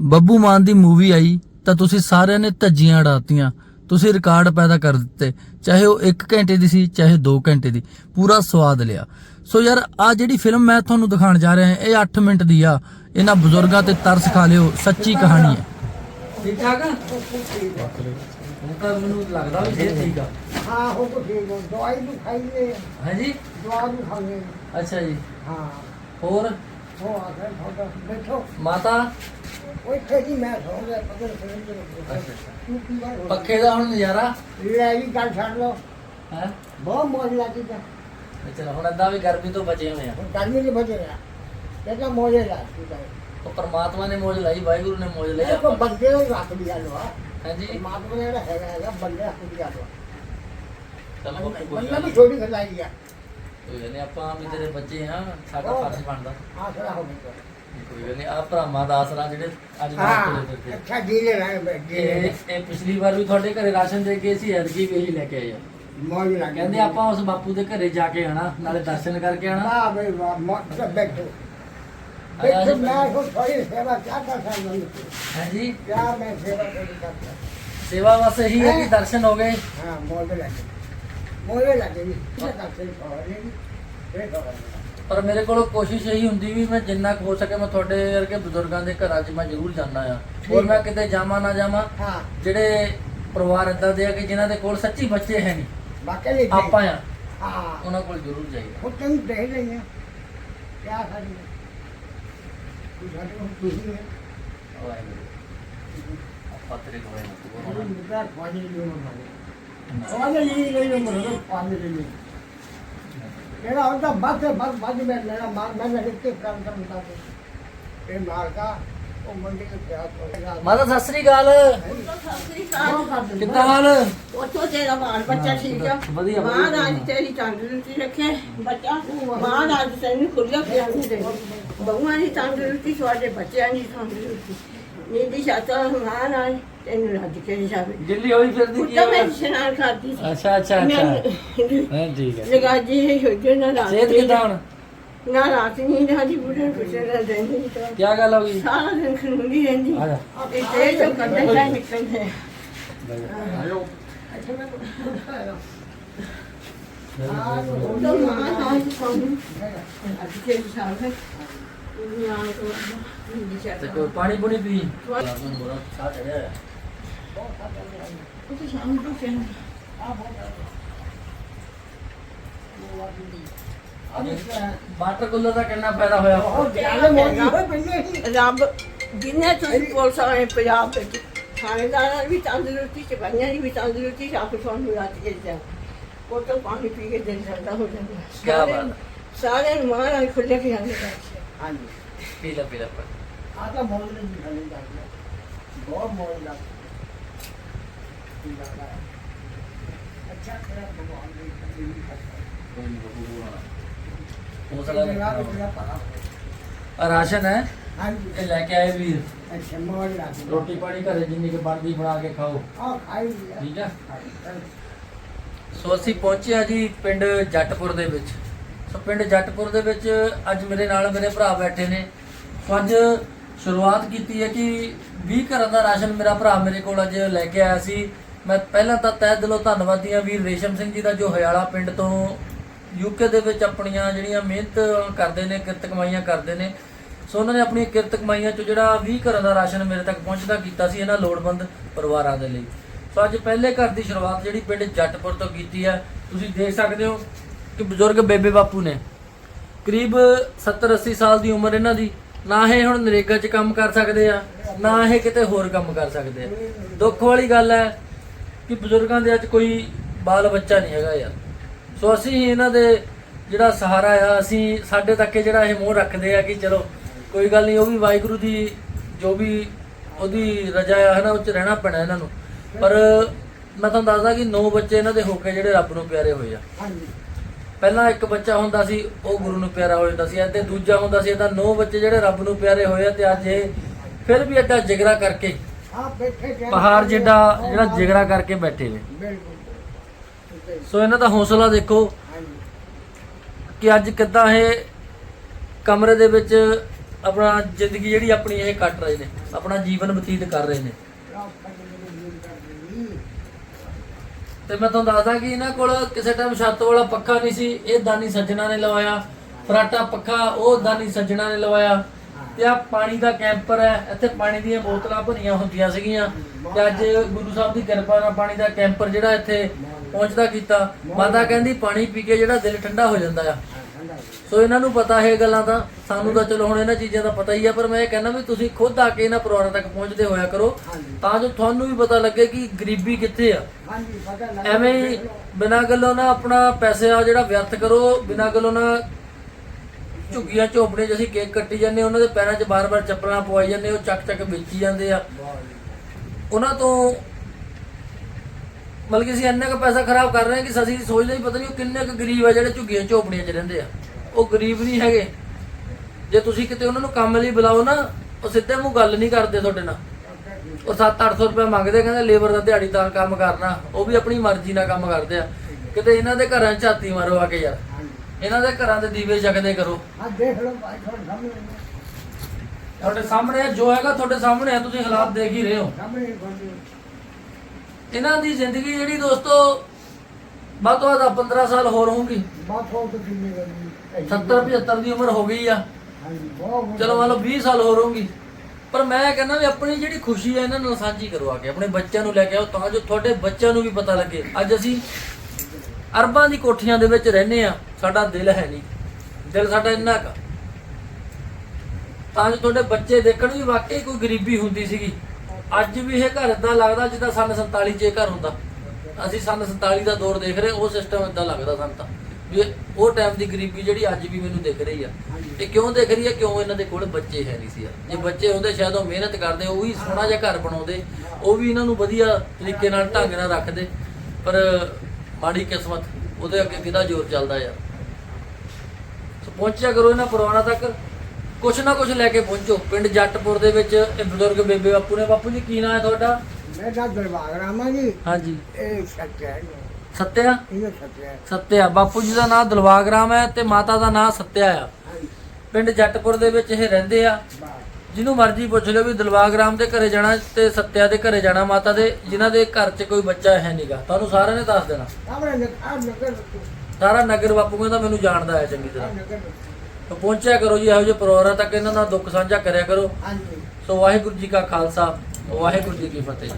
ਬੱਬੂ ਮਾਨ ਦੀ movie ਆਈ ਤਾਂ ਤੁਸੀਂ ਸਾਰਿਆਂ ਨੇ ਧੱਜੀਆਂ ਉਡਾਤੀਆਂ ਤੁਸੀਂ ਰਿਕਾਰਡ ਪੈਦਾ ਕਰ ਦਿੱਤੇ। ਚਾਹੇ ਉਹ 1 ਘੰਟੇ ਦੀ ਸੀ ਚਾਹੇ 2 ਘੰਟੇ ਦੀ। ਪੂਰਾ ਸਵਾਦ ਲਿਆ। ਸੋ ਯਾਰ ਆ ਜਿਹੜੀ ਫਿਲਮ ਮੈਂ ਤੁਹਾਨੂੰ ਦਿਖਾਉਣ ਜਾ ਰਿਹਾ ਹਾਂ ਇਹ 8 ਮਿੰਟ ਦੀ ਆ। ਇਹਨਾਂ ਬਜ਼ੁਰਗਾਂ ਤੇ ਤਰਸ ਖਾ ਲਿਓ ਸੱਚੀ ਕਹਾਣੀ ਹੈ। ਠੀਕ ਠਾਕ ਆ? ਹੁਣ ਤਾਂ ਮੈਨੂੰ ਲੱਗਦਾ ਵੀ ਇਹ ਠੀਕ ਆ। ਹਾਂ ਹੋ ਕੋ ਠੀਕ ਹੋ ਦਵਾਈ ਨੂੰ ਖਾਈਏ ਹਾਂਜੀ? ਦਵਾ ਨੂੰ ਖਾਈਏ ਅੱਛਾ ਜੀ। ਹਾਂ। ਹੋਰ? ਹੋ ਆ ਗਿਆ ਤੁਹਾਡਾ। ਬੈਠੋ। ਮਾਤਾ? ਉਹ ਇੱਥੇ ਜੀ ਮੈਂ ਸੌਂ ਗਿਆ ਪਕੜ ਕੇ ਅੱਛਾ ਤੂੰ ਕੀ ਕਰ ਪੱਖੇ ਦਾ ਹੁਣ ਨਜ਼ਾਰਾ? ਲੈ ਵੀ ਗੱਲ ਛੱਡ ਲਓ। ਹੈ? ਬਹੁਤ ਮੌਜ ਲੱਗੀ ਤਾਂ। ਚਲੋ ਹੁਣ ਏਦਾਂ ਵੀ ਗਰਮੀ ਤੋਂ ਬਚੇ ਹੋਏ ਆ। ਹੁਣ ਗਰਮੀ ਦੇ ਬਚੇ ਰਿਹਾ ਕਹਿੰਦਾ ਮੌਜੇ ਲਾ ਤੂੰ ਤਾਂ ਉਹ ਪਰਮਾਤਮਾ ਨੇ ਮੋਜ ਲਾਈ ਵਾਹਿਗੁਰੂ ਨੇ ਮੋਜ ਲਈ ਇਹ ਕੋ ਆਪਾਂ ਬੰਦੇ ਨੂੰ ਰੱਖ ਦੀ ਗੱਲ ਵਾ ਹਾਂਜੀ। ਮਾਤਮਾ ਨੇ ਜਿਹੜਾ ਹੈਗਾ ਹੈਗਾ ਬੰਦੇ ਰੱਖ ਦੀ ਗੱਲ ਵਾ ਚਲੋ ਕੋਈ ਬੰਦਾ ਗੱਲ ਵੀ ਨੀ। ਛੋਟੀ ਖਲਾਈ ਆ। ਕੋਈ ਗੱਲ ਨੀ ਆਪਾਂ ਵੀ ਤੇਰੇ ਬੱਚੇ ਆ ਸਾਡਾ ਫਰਜ਼ ਬਣਦਾ। ਆਸਰਾ ਹੋ ਗਿਆ ਕੋਈ ਗੱਲ ਨਹੀਂ ਆ ਭਰਾਵਾਂ ਦਾ ਆਸਰਾ ਜਿਹੜੇ ਅੱਜ ਨਾਲ ਹਾਂ ਤੁਰੇ ਫਿਰਦੇ ਅੱਛਾ ਜੀ ਲੈ ਰਹੇ ਬੈਠੇ ਇਹ ਇਹ ਪਿਛਲੀ ਵਾਰ ਵੀ ਤੁਹਾਡੇ ਘਰੇ ਰਾਸ਼ਨ ਦੇ ਕੇ ਸੀ ਐਤਕੀ ਵੀ ਇਹੀ ਲੈ ਕੇ ਆਏ ਆ। ਮੌਜ ਲੱਗੀ ਕਹਿੰਦੇ ਆਪਾਂ ਉਸ ਬਾਪੂ ਦੇ ਘਰੇ ਜਾ ਕੇ ਆਣਾ ਨਾਲੇ ਦਰਸ਼ਨ ਕਰਕੇ ਆਣਾ ਵਾਹ ਬਈ ਵਾਹ ਮੌਜ ਬੈਠੋ। ਆਇਆ ਬੈਠੋ ਜੀ। ਮੈਂ ਕੋ ਥੋੜੀ ਸੇਵਾ ਕਿਆ ਕਰ ਸਕਦਾ ਹਾਂ ਹਾਂਜੀ। ਕਿਆ ਮੈਂ ਸੇਵਾ ਕਰ ਸਕਦਾ ਸੇਵਾ ਬਸ ਇਹੀ ਹੈ ਕਿ ਦਰਸ਼ਨ ਹੋ ਗਏ। ਹਾਂ ਮੌਜ ਲੱਗੀ ਮੌਜ ਲੱਗੀ ਜੀ ਕਿਆ ਕਰ ਸਕਦਾ ਇਹ ਖਬਰ ਪਰ ਮੇਰੇ ਕੋਲ ਕੋਸ਼ਿਸ਼ ਇਹੀ ਹੁੰਦੀ ਵੀ ਮੈਂ ਜਿੰਨਾ ਕੁ ਹੋ ਸਕੇ ਮੈਂ ਤੁਹਾਡੇ ਵਰਗੇ ਬਜ਼ੁਰਗਾਂ ਦੇ ਘਰਾਂ 'ਚ ਮੈਂ ਜ਼ਰੂਰ ਜਾਂਦਾ ਆ। ਹੋਰ ਮੈਂ ਕਿਤੇ ਜਾਵਾਂ ਨਾ ਜਾਵਾਂ ਹਾਂ। ਜਿਹੜੇ ਪਰਿਵਾਰ ਏਦਾਂ ਦੇ ਆ ਕਿ ਜਿਨ੍ਹਾਂ ਦੇ ਕੋਲ ਸੱਚੀ ਬੱਚੇ ਹੈ ਨਹੀਂ ਬਾਕੀ ਨਹੀਂ ਆਪਾਂ ਆ। ਹਾਂ। ਉਹਨਾਂ ਕੋਲ ਜ਼ਰੂਰ ਜਾਈਏ ਉਹ ਤੈਨੂੰ ਦੇਖ ਲਈ ਆ। ਕਿਆ ਕਰੀ ਤੂੰ ਸਾਡੇ ਕੋਲ ਨਹੀਂ ਹੈ। ਵਾਹਿਗੁਰੂ। ਆਪਾਂ ਤੇਰੇ ਕੋਲ ਉਹ ਨਹੀਂ ਮੁਕਾ ਪਾਣੀ ਨਹੀਂ ਮੰਗਦਾ ਉਹ ਨਹੀਂ ਨਹੀਂ ਨਹੀਂ ਮੰਗਦਾ ਪਾਣੀ ਨਹੀਂ ਇਹਦਾ ਉਹਦਾ ਬੱਸ ਬੱਸ ਬੱਸ ਮੈਂ ਲੈਣਾ ਮਾਰ ਮੈਂ ਨਹੀਂ ਕਿ ਕੰਮ ਕੰਮ ਦਾ ਇਹ ਮਾਰ ਕਾ ਉਹ ਮੰਡੀ ਕੇ ਪਿਆ ਹੋਏਗਾ ਮਾਤਾ ਸਤਿ ਸ੍ਰੀ ਅਕਾਲ। ਕਿੱਦਾਂ ਹਾਲ? ਉੱਥੋਂ ਤੇਰਾ ਬਾਲ ਬੱਚਾ ਠੀਕ ਆ। ਵਧੀਆ, ਵਧੀਆ। ਮਹਾਰਾਜ ਤੇਰੀ ਤੰਦਰੁਸਤੀ ਰੱਖੇ। ਬੱਚਾ ਮਹਾਰਾਜ ਤੈਨੂੰ ਖੁੱਲਾ ਪਿਆਰੀ ਦੇ ਬਹੂਆਂ ਦੀ ਤੰਦਰੁਸਤੀ ਤੁਹਾਡੇ ਬੱਚਿਆਂ ਦੀ ਤੰਦਰੁਸਤੀ ਨੀਂਦੀ ਛਾਤਾ ਮਹਾਰਾਜ ਤੈਨੂੰ ਰੱਜ ਕੇ ਜਾਵੇ। ਦਿੱਲੀ ਹੋਈ ਫਿਰਦੀ ਕੀ ਕੁੱਤਾ ਮੈਂ ਹੋਇਆ? ਇਸ਼ਨਾਨ ਕਰਦੀ ਸੀ। ਅੱਛਾ ਅੱਛਾ ਅੱਛਾ। ਮੈਂ ਹਾਂ ਠੀਕ ਹੈ। ਲਗਾ ਜੀ ਹੈ ਹੋਜੇ ਨਾ ਰਾਤ ਸਿਹਤ ਕਿੱਦਾਂ ਹੁਣ? ਨਾ ਰਾਤ ਨਹੀਂ ਰਾਜੀ ਬੁੜੇ ਕੁਛ ਨਾ ਰਹਿੰਦੀ ਤਾਂ ਕੀ ਗੱਲ ਹੋ ਗਈ? ਸਾਰਾ ਦਿਨ ਖਨੂੰਗੀ ਰਹਿੰਦੀ। ਆ ਜਾ। ਇਹ ਤੇ ਜੋ ਕੱਢੇ ਤਾਂ ਨਿਕਲਦੇ ਤਾਂ ਮਹਾਰਾਜ ਸਾਨੂੰ ਅੱਜ ਕੇ ਜਾਵੇ ਦੁਨੀਆ ਤੋਂ ਨੀਂਦੀ ਤੇ ਛਾਤਾ ਕੋਈ ਪਾਣੀ ਪੁਣੀ ਪੀ ਸਾਹ ਚੜਿਆ ਹੋਇਆ। ਉਹ ਤਾਂ ਸ਼ਾਮ ਨੂੰ ਕਹਿੰਦਾ ਵਾਟਰ ਕੂਲਰ ਦਾ ਕਿੰਨਾ ਫਾਇਦਾ ਹੋਇਆ ਉਹ ਗਿਆਨ ਮੋਦੀ ਹੋਏ ਪਹਿਲੇ ਹੀ ਰੱਬ ਜਿੰਨੇ ਤੁਸੀਂ ਪੁਲਿਸ ਵਾਲੇ ਪੰਜਾਬ ਵਿੱਚ ਥਾਣੇਦਾਰਾਂ ਦੀ ਵੀ ਤੰਦਰੁਸਤੀ ਸਿਪਾਹੀਆਂ ਦੀ ਵੀ ਤੰਦਰੁਸਤੀ ਸਭ ਤੁਹਾਨੂੰ ਰੱਜ ਕੇ ਜਾ ਉਹ ਤੋਂ ਪਾਣੀ ਪੀ ਕੇ ਦਿਨ ਚੜਦਾ ਹੋ ਜਾਂਦਾ ਕਿਆ ਸਾਰੇ- ਬਾਤ ਸਾਰੇ ਨੂੰ ਮਹਾਰਾਜ ਖੁੱਲੇ ਕੇ ਜਾਂਦੇ ਹਾਂਜੀ। ਆ ਤਾਂ ਬਹੁਤ ਲੱਗ ਅੱਛਾ ਤੇਰਾ ਭਗਵਾਨ ਦੇ ਨਹੀਂ ਤੇਰਾ ਆ ਰਾਸ਼ਨ ਹੈ? ਹਾਂਜੀ। ਇਹ ਲੈ ਕੇ ਆਏ ਵੀਰ। ਅੱਛਾ ਮੌਜ ਲੱਗ ਰੋਟੀ ਪਾਣੀ ਘਰੇ ਜਿੰਨੀ ਕਿ ਬਣਦੀ ਬਣਾ ਕੇ ਖਾਓ। ਆ ਖਾਈ ਲਿਆ ਠੀਕ ਹੈ ਖਾਈ। ਸੋ ਅਸੀਂ ਪਹੁੰਚੇ ਆ ਜੀ ਪਿੰਡ ਜੱਟਪੁਰ ਦੇ ਵਿੱਚ। ਪਿੰਡ ਜੱਟਪੁਰ ਦੇ ਵਿੱਚ ਅੱਜ ਮੇਰੇ ਨਾਲ ਮੇਰੇ ਭਰਾ ਬੈਠੇ ਨੇ। ਸੋ ਅੱਜ ਸ਼ੁਰੂਆਤ ਕੀਤੀ ਹੈ ਕਿ 20 ਘਰਾਂ ਦਾ ਰਾਸ਼ਨ ਮੇਰਾ ਭਰਾ ਮੇਰੇ ਕੋਲ ਅੱਜ ਲੈ ਕੇ ਆਇਆ ਸੀ। ਮੈਂ ਪਹਿਲਾਂ ਤਾਂ ਤਹਿ ਦਿਲੋਂ ਧੰਨਵਾਦੀ ਹਾਂ ਵੀਰ ਰੇਸ਼ਮ ਸਿੰਘ ਜੀ ਦਾ, ਜੋ ਹਯਾਲਾ ਪਿੰਡ ਤੋਂ ਯੂਕੇ ਦੇ ਵਿੱਚ ਆਪਣੀਆਂ ਜਿਹੜੀਆਂ ਮਿਹਨਤ ਕਰਦੇ ਨੇ, ਕਿਰਤ ਕਮਾਈਆਂ ਕਰਦੇ ਨੇ। ਸੋ ਉਹਨਾਂ ਨੇ ਆਪਣੀ ਕਿਰਤ ਕਮਾਈਆਂ ਚੋਂ ਜਿਹੜਾ 20 ਘਰਾਂ ਦਾ ਰਾਸ਼ਨ ਮੇਰੇ ਤੱਕ ਪਹੁੰਚਦਾ ਕੀਤਾ ਸੀ ਇਹਨਾਂ ਲੋੜਵੰਦ ਪਰਿਵਾਰਾਂ ਦੇ ਲਈ। ਸੋ ਅੱਜ ਪਹਿਲੇ ਘਰ ਦੀ ਸ਼ੁਰੂਆਤ ਜਿਹੜੀ ਪਿੰਡ ਜੱਟਪੁਰ ਤੋਂ ਕੀਤੀ ਹੈ, ਤੁਸੀਂ ਦੇਖ ਸਕਦੇ ਹੋ। ਕਿ ਬਜ਼ੁਰਗ ਬੇਬੇ ਬਾਪੂ ਨੇ। ਕਰੀਬ 70 80 ਸਾਲ ਦੀ ਉਮਰ ਇਹਨਾਂ ਦੀ। ਨਾ ਇਹ ਹੁਣ ਨਰੇਗਾ 'ਚ ਕੰਮ ਕਰ ਸਕਦੇ ਆ, ਨਾ ਇਹ ਕਿਤੇ ਹੋਰ ਕੰਮ ਕਰ ਸਕਦੇ ਆ। ਦੁੱਖ ਵਾਲੀ ਗੱਲ ਹੈ ਕਿ ਬਜ਼ੁਰਗਾਂ ਦੇ ਅੱਜ ਕੋਈ ਬਾਲ ਬੱਚਾ ਨਹੀਂ ਹੈਗਾ ਯਾਰ। ਸੋ ਅਸੀਂ ਇਹਨਾਂ ਦੇ ਜਿਹੜਾ ਸਹਾਰਾ ਆ, ਅਸੀਂ ਸਾਡੇ ਤੱਕ ਜਿਹੜਾ ਇਹ ਮੋਹ ਰੱਖਦੇ ਆ ਕਿ ਚਲੋ ਕੋਈ ਗੱਲ ਨਹੀਂ, ਉਹ ਵੀ ਵਾਹਿਗੁਰੂ ਦੀ ਜੋ ਵੀ ਉਹਦੀ ਰਜਾ ਆ ਹੈ ਨਾ ਉਹ ਚ ਰਹਿਣਾ ਪੈਣਾ ਇਹਨਾਂ ਨੂੰ। ਪਰ ਮੈਂ ਤੁਹਾਨੂੰ ਦੱਸਦਾ ਕਿ ਨੌ ਬੱਚੇ ਇਹਨਾਂ ਦੇ ਹੋ ਕੇ ਜਿਹੜੇ ਰੱਬ ਨੂੰ ਪਿਆਰੇ ਹੋਏ ਆ। ਹਾਂਜੀ। ਪਹਿਲਾਂ ਇੱਕ ਬੱਚਾ ਹੁੰਦਾ ਸੀ ਉਹ ਗੁਰੂ ਨੂੰ ਪਿਆਰਾ ਹੋ ਜਾਂਦਾ ਸੀ ਅਤੇ ਦੂਜਾ ਹੁੰਦਾ ਸੀ ਤਾਂ ਨੌ ਬੱਚੇ ਜਿਹੜੇ ਰੱਬ ਨੂੰ ਪਿਆਰੇ ਹੋਏ ਆ ਤੇ ਅੱਜ ਇਹ ਫਿਰ ਵੀ ਐਡਾ ਜਿਗਰਾ ਕਰਕੇ ਆ ਬੈਠੇ ਗਿਆ ਪਹਾੜ ਜਿੱਡਾ ਜਿਹੜਾ ਜਿਗਰਾ ਕਰਕੇ ਬੈਠੇ ਨੇ। ਸੋ ਇਹਨਾਂ ਦਾ ਹੌਸਲਾ ਦੇਖੋ ਕਿ ਅੱਜ ਕਿੱਦਾਂ ਇਹ ਕਮਰੇ ਦੇ ਵਿੱਚ ਆਪਣਾ ਜ਼ਿੰਦਗੀ ਜਿਹੜੀ ਆਪਣੀ ਇਹ ਕੱਟ ਰਹੇ ਨੇ ਆਪਣਾ ਜੀਵਨ ਬਤੀਤ ਕਰ ਰਹੇ ਨੇ। ਤੇ ਮੈਂ ਤੁਹਾਨੂੰ ਦੱਸਦਾ ਕਿ ਇਹਨਾਂ ਕੋਲ ਕਿਸੇ ਟਾਈਮ ਛੱਤ ਵਾਲਾ ਪੱਖਾ ਨਹੀਂ ਸੀ, ਇਹ ਦਾਨੀ ਸੱਜਣਾ ਨੇ ਲਵਾਇਆ। ਫਰਾਟਾ ਪੱਖਾ, ਉਹ ਦਾਨੀ ਸੱਜਣਾ ਨੇ ਲਵਾਇਆ। ਤੇ ਆ ਪਾਣੀ ਦਾ ਕੈਂਪਰ ਹੈ, ਇੱਥੇ ਪਾਣੀ ਦੀਆਂ ਬੋਤਲਾਂ ਭਰੀਆਂ ਹੁੰਦੀਆਂ ਸੀਗੀਆਂ। ਤੇ ਅੱਜ ਗੁਰੂ ਸਾਹਿਬ ਦੀ ਕਿਰਪਾ ਨਾਲ ਪਾਣੀ ਦਾ ਕੈਂਪਰ ਜਿਹੜਾ ਇੱਥੇ ਪਹੁੰਚਦਾ ਕੀਤਾ। ਮਾਤਾ ਕਹਿੰਦੀ, ਪਾਣੀ ਪੀ ਕੇ ਜਿਹੜਾ ਦਿਲ ਠੰਡਾ ਹੋ ਜਾਂਦਾ ਆ। ਸੋ ਇਹਨਾਂ ਨੂੰ ਪਤਾ ਹੈ ਗੱਲਾਂ ਤਾਂ ਸਾਨੂੰ ਤਾਂ ਚਲੋ ਹੁਣ ਇਹਨਾਂ ਚੀਜ਼ਾਂ ਦਾ ਪਤਾ ਹੀ ਆ ਪਰ ਮੈਂ ਇਹ ਕਹਿੰਦਾ ਵੀ ਤੁਸੀਂ ਖੁਦ ਆ ਕੇ ਇਹਨਾਂ ਪਰਿਵਾਰਾਂ ਤੱਕ ਪਹੁੰਚਦੇ ਹੋਇਆ ਕਰੋ ਤਾਂ ਜੋ ਤੁਹਾਨੂੰ ਵੀ ਪਤਾ ਲੱਗੇ ਕਿ ਗਰੀਬੀ ਕਿੱਥੇ ਆ। ਐਵੇਂ ਹੀ ਬਿਨਾਂ ਗੱਲੋਂ ਨਾ ਆਪਣਾ ਪੈਸੇ ਆ ਜਿਹੜਾ ਵਿਅਰਥ ਕਰੋ ਬਿਨਾਂ ਗੱਲੋਂ ਨਾ ਝੁੱਗੀਆਂ ਝੋਪੜੇ 'ਚ ਅਸੀਂ ਕੇਕ ਕੱਟੀ ਜਾਂਦੇ ਉਹਨਾਂ ਦੇ ਪੈਰਾਂ 'ਚ ਬਾਰ-ਬਾਰ ਚੱਪਲਾਂ ਪਵਾਈ ਜਾਂਦੇ ਉਹ ਚੱਕ ਚੱਕ ਵੇਚੀ ਜਾਂਦੇ ਆ। ਉਹਨਾਂ ਤੋਂ ਮਤਲਬ ਕਿ ਅਸੀਂ ਇੰਨਾ ਕੁ ਪੈਸਾ ਖਰਾਬ ਕਰ ਰਹੇ ਹਾਂ ਕਿ ਅਸੀਂ ਸੋਚਦੇ ਹੀ ਪਤਾ ਨਹੀਂ ਉਹ ਕਿੰਨੇ ਕੁ ਗਰੀਬ ਆ ਜਿਹੜੇ ਝੁੱਗੀਆਂ ਝੋਪੜੀਆਂ 'ਚ ਰਹਿੰਦੇ ਆ। ਉਹ ਗਰੀਬ ਨਹੀਂ ਹੈਗੇ। ਜੇ ਤੁਸੀਂ ਕਿਤੇ ਉਹਨਾਂ ਨੂੰ ਕੰਮ ਲਈ ਬੁਲਾਓ ਨਾ ਉਹ ਸਿੱਧੇ ਮੂੰਹ ਗੱਲ ਨਹੀਂ ਕਰਦੇ ਤੁਹਾਡੇ ਨਾਲ। ਉਹ 7-800 ਰੁਪਏ ਮੰਗਦੇ ਕਹਿੰਦੇ ਲੇਬਰ ਦਾ ਦਿਹਾੜੀ ਤਾਂ ਕੰਮ ਕਰਨਾ ਉਹ ਵੀ ਆਪਣੀ ਮਰਜ਼ੀ ਨਾਲ ਕੰਮ ਕਰਦੇ ਆ। ਕਿਤੇ ਇਹਨਾਂ ਦੇ ਘਰਾਂ 'ਚ ਝਾਤੀ ਮਾਰੋ ਆ ਕੇ ਯਾਰ। ਇਹਨਾਂ ਦੇ ਘਰਾਂ ਦੇ ਦੀਵੇ ਜਗਦੇ ਕਰੋ। ਆ ਦੇਖ ਲਓ ਭਾਈ ਤੁਹਾਡੇ ਸਾਹਮਣੇ ਤੁਹਾਡੇ ਸਾਹਮਣੇ ਜੋ ਹੈਗਾ ਤੁਹਾਡੇ ਸਾਹਮਣੇ ਆ ਤੁਸੀਂ ਹਾਲਾਤ ਦੇਖ ਹੀ ਰਹੇ ਹੋ। ਸਾਹਮਣੇ ਇਹਨਾਂ ਦੀ ਜ਼ਿੰਦਗੀ ਜਿਹੜੀ ਦੋਸਤੋ ਵੱਧ ਤੋਂ ਵੱਧ 15 ਸਾਲ ਹੋਰ ਹੋਊਗੀ। ਬਾਤ ਹੋ ਤਾਂ ਕਿੰਨੀ ਗਈ 70 75 ਦੀ ਉਮਰ ਹੋ ਗਈ ਆ। ਹਾਂਜੀ ਬਹੁਤ ਚਲੋ ਮੰਨ ਲਓ 20 ਸਾਲ ਹੋਰ ਹੋਊਗੀ। ਪਰ ਮੈਂ ਕਹਿੰਦਾ ਵੀ ਆਪਣੀ ਜਿਹੜੀ ਖੁਸ਼ੀ ਹੈ ਇਹਨਾਂ ਨਾਲ ਸਾਂਝੀ ਕਰਵਾ ਕੇ ਆਪਣੇ ਬੱਚਿਆਂ ਨੂੰ ਲੈ ਕੇ ਆਓ ਤਾਂ ਜੋ ਤੁਹਾਡੇ ਬੱਚਿਆਂ ਨੂੰ ਵੀ ਪਤਾ ਲੱਗੇ। ਅੱਜ ਅਸੀਂ ਅਰਬਾਂ ਦੀ ਕੋਠੀਆਂ ਦੇ ਵਿੱਚ ਰਹਿੰਦੇ ਆ ਸਾਡਾ ਦਿਲ ਹੈ ਨਹੀਂ। ਦਿਲ ਸਾਡਾ ਇੰਨਾ ਕੁ ਤਾਂ ਜੋ ਤੁਹਾਡੇ ਬੱਚੇ ਦੇਖਣ ਵੀ ਵਾਕਈ ਕੋਈ ਗਰੀਬੀ ਹੁੰਦੀ ਸੀਗੀ। ਅੱਜ ਵੀ ਇਹ ਘਰ ਇਦਾਂ ਲੱਗਦਾ ਜਿੱਦਾਂ ਸਨ 47 ਚ ਇਹ ਘਰ ਹੁੰਦਾ। ਅਸੀਂ ਸਨ 47 ਦਾ ਦੌਰ ਦੇਖ ਰਹੇ, ਉਹ ਸਿਸਟਮ ਇਦਾਂ ਲੱਗਦਾ ਸਾਨੂੰ ਤਾਂ। ਵੀ ਉਹ ਟਾਈਮ ਦੀ ਗਰੀਬੀ ਜਿਹੜੀ ਅੱਜ ਵੀ ਮੈਨੂੰ ਦਿਖ ਰਹੀ ਆ। ਇਹ ਕਿਉਂ ਦਿਖ ਰਹੀ ਆ? ਕਿਉਂ ਇਹਨਾਂ ਦੇ ਕੋਲ ਬੱਚੇ ਹੈ ਨਹੀਂ ਸੀ ਯਾਰ ਜੇ ਬੱਚੇ ਹੁੰਦੇ, ਸ਼ਾਇਦ ਉਹ ਮਿਹਨਤ ਕਰਦੇ, ਉਹ ਵੀ ਸੋਹਣਾ ਜਿਹਾ ਘਰ ਬਣਾਉਂਦੇ, ਉਹ ਵੀ ਇਹਨਾਂ ਨੂੰ ਵਧੀਆ ਤਰੀਕੇ ਨਾਲ ਢੰਗ ਨਾਲ ਰੱਖਦੇ। ਪਰ ਮਾੜੀ ਕਿਸਮਤ, ਉਹਦੇ ਅੱਗੇ ਕਿਹਦਾ ਜ਼ੋਰ ਚੱਲਦਾ ਯਾਰ? ਸੋ ਪਹੁੰਚਿਆ ਕਰੋ ਇਹਨਾਂ ਪਰਿਵਾਰਾਂ ਤੱਕ। ਕੁਛ ਨਾ ਕੁਛ ਲੈ ਕੇ ਪਹੁੰਚੋ। ਪਿੰਡ ਜੱਟਪੁਰ ਦੇ ਵਿੱਚ ਇਹ ਬਜ਼ੁਰਗ ਬੇਬੇ ਬਾਪੂ ਨੇ। ਬਾਪੂ ਜੀ ਕੀ ਨਾਂ ਹੈ ਤੁਹਾਡਾ? ਮੈਂ ਤਾਂ ਦਰਬਾਰ ਰਾਮਾ ਜੀ। ਹਾਂਜੀ। ਇਹ ਸੱਚ ਹੈ ਸੱਤਿਆ? ਇਹ ਸੱਚ ਸੱਤਿਆ। ਬਾਪੂ ਜੀ ਦਾ ਨਾਮ ਦਿਲਵਾਗ ਰਾਮ ਹੈ ਤੇ ਮਾਤਾ ਦਾ ਨਾਮ ਸੱਤਿਆ ਆ। ਪਿੰਡ ਜੱਟਪੁਰ ਦੇ ਵਿੱਚ ਇਹ ਰਹਿੰਦੇ ਆ। ਜਿਹਨੂੰ ਮਰਜ਼ੀ ਪੁੱਛ ਲਿਓ ਵੀ ਦਿਲਵਾਗ ਰਾਮ ਦੇ ਘਰੇ ਜਾਣਾ ਤੇ ਸੱਤਿਆ ਦੇ ਘਰੇ ਜਾਣਾ ਮਾਤਾ ਦੇ ਜਿਨ੍ਹਾਂ ਦੇ ਘਰ 'ਚ ਕੋਈ ਬੱਚਾ ਹੈ ਨਹੀਂਗਾ ਤੁਹਾਨੂੰ ਸਾਰਿਆਂ ਨੇ ਦੱਸ ਦੇਣਾ। ਸਾਰਾ ਨਗਰ ਬਾਪੂ ਕਹਿੰਦਾ ਮੈਨੂੰ ਜਾਣਦਾ ਹੈ ਚੰਗੀ ਤਰ੍ਹਾਂ। ਤਾਂ ਪਹੁੰਚਿਆ ਕਰੋ ਜੀ ਇਹੋ ਜਿਹੇ ਪਰਿਵਾਰਾਂ ਤੱਕ ਇਹਨਾਂ ਦਾ ਦੁੱਖ ਸਾਂਝਾ ਕਰਿਆ ਕਰੋ। ਹਾਂਜੀ। ਸੋ ਵਾਹਿਗੁਰੂ ਜੀ ਕਾ ਖਾਲਸਾ ਵਾਹਿਗੁਰੂ ਜੀ ਕੀ ਫਤਿਹ।